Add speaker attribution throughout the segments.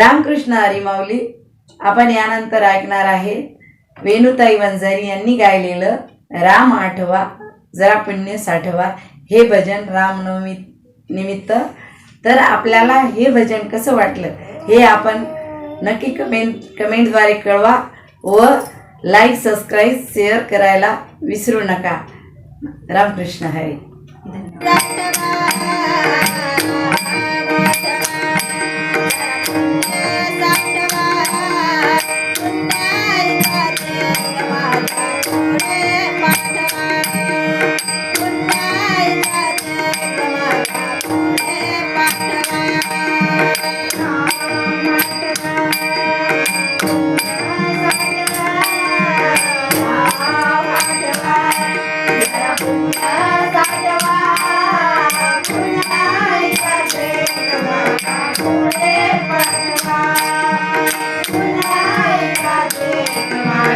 Speaker 1: रामकृष्ण हरिमाऊली आपण यानंतर ऐकणार आहे वेणुताई वंजारी यांनी गायलेलं राम आठवा जरा पुण्य साठवा हे भजन रामनवमी निमित्त. तर आपल्याला हे भजन कसं वाटलं हे आपण नक्की कमेंट कमेंटद्वारे कळवा व लाईक सबस्क्राईब शेअर करायला विसरू नका. रामकृष्ण हरी.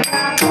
Speaker 1: Bye.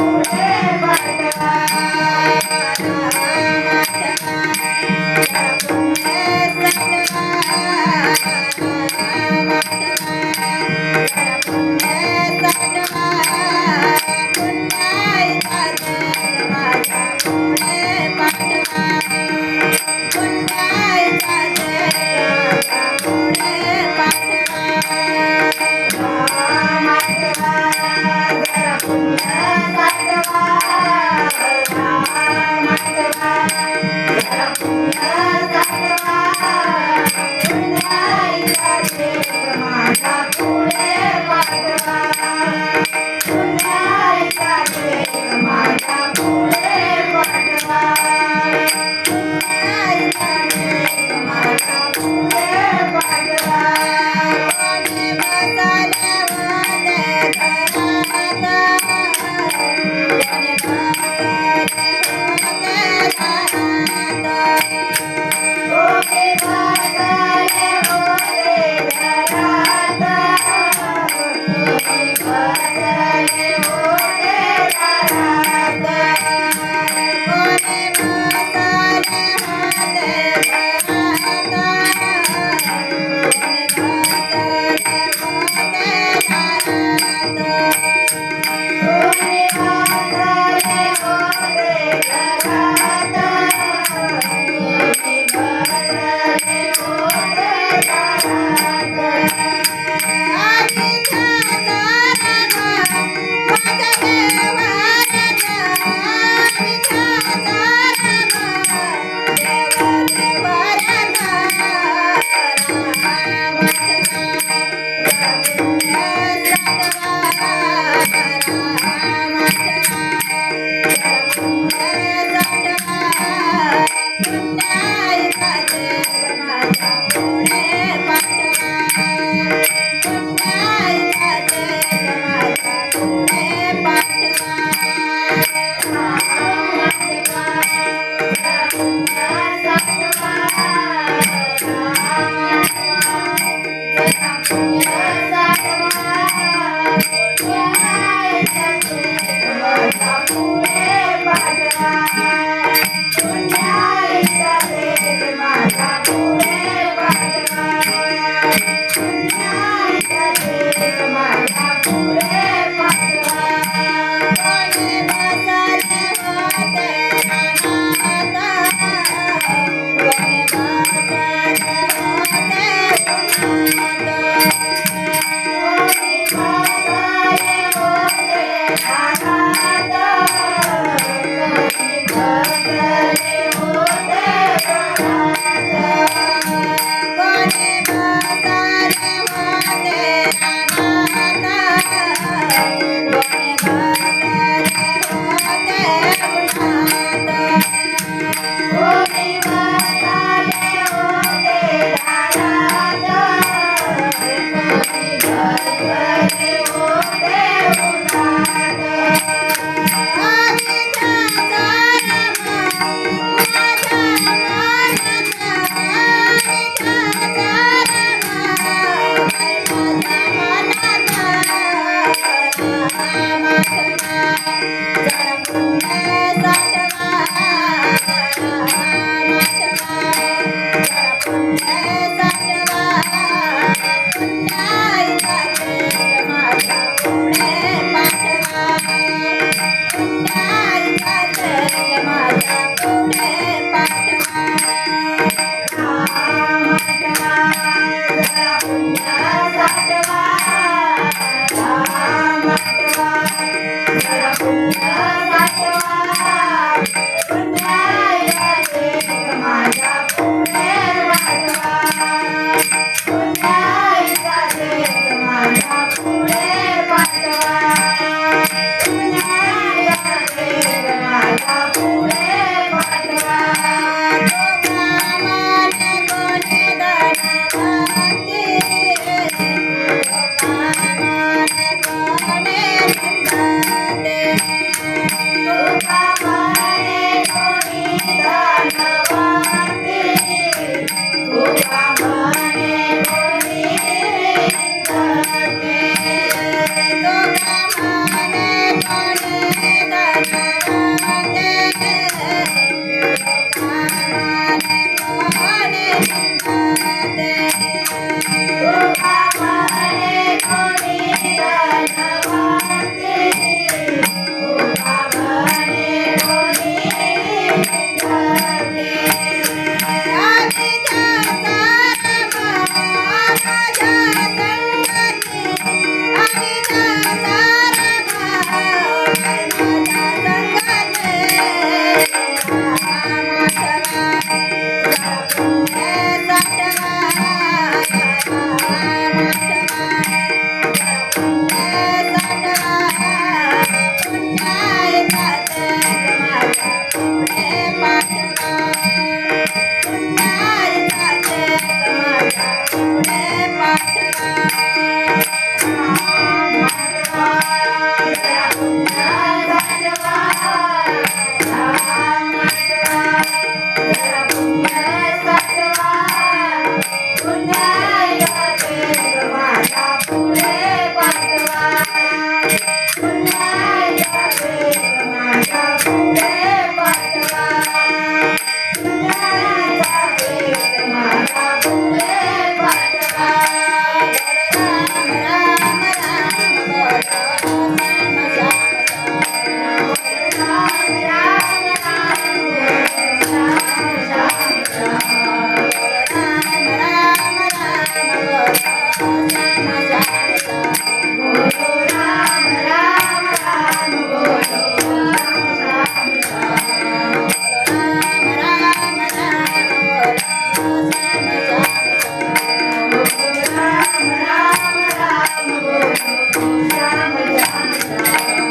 Speaker 1: Happy